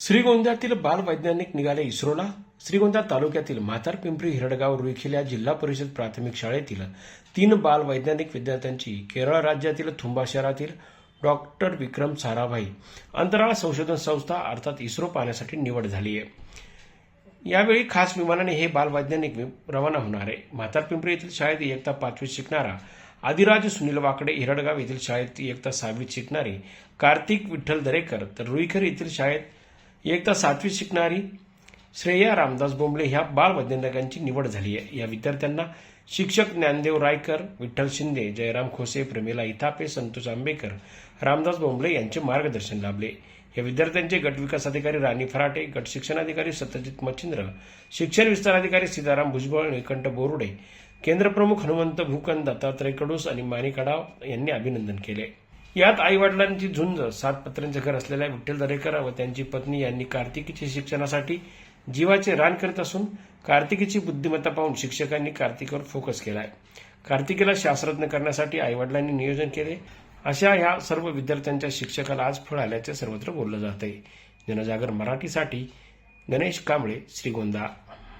श्रीगोंद्यातील बालवैज्ञानिक निघाले इस्रोला. श्रीगोंदा तालुक्यातील म्हातार पिंपरी हिरडगाव रुईखिल्या जिल्हा परिषद प्राथमिक शाळेतील तीन बालवैज्ञानिक विद्यार्थ्यांची केरळ राज्यातील थुंबा शहरातील डॉक्टर विक्रम साराभाई अंतराळ संशोधन संस्था अर्थात इस्रो पाहण्यासाठी निवड झाली आहे. यावेळी खास विमानाने हे बालवैज्ञानिक रवाना होणार आहे. म्हातार पिंपरी येथील शाळेत इयत्ता पाचवीत शिकणारा आदिराज सुनील वाकडे हिरडगाव येथील शाळेत इयत्ता सहावीत शिकणारी कार्तिक विठ्ठल दरेकर तर रुईखर येथील शाळेत एकदा सातवी शिकणारी श्रेया रामदास बोंबले ह्या बालवैज्ञानिकांची निवड झाली आहे. या विद्यार्थ्यांना शिक्षक ज्ञानदेव रायकर विठ्ठल शिंदे जयराम खोसे प्रमिला इथापे संतोष आंबेकर रामदास बोंबले यांचे मार्गदर्शन लाभले. या विद्यार्थ्यांचे गट विकास अधिकारी राणी फराटे गट शिक्षणाधिकारी सत्यजित मच्छिंद्र शिक्षण विस्तार अधिकारी सीताराम भुजबळ निकंठ बोरुडे केंद्रप्रमुख हनुमंत भूकन दत्तात्रय कडूस आणि मानिकाडाव यांनी अभिनंदन केले. यात आई वडिलांची झुंज सात पत्र्यांचं घर असलेल्या विठ्ठल दरेकर व त्यांची पत्नी यांनी कार्तिकीच्या शिक्षणासाठी जीवाचे रान करत असून कार्तिकीची बुद्धिमत्ता पाहून शिक्षकांनी कार्तिकवर फोकस केलाय. कार्तिकीला शास्त्रज्ञ करण्यासाठी आईवडिलांनी नियोजन केले. अशा ह्या सर्व विद्यार्थ्यांच्या शिक्षकाला आज फळ आल्याचे सर्वत्र बोललं जात आहे जनजागर मराठीसाठी गणेश कांबळे श्रीगोंदा.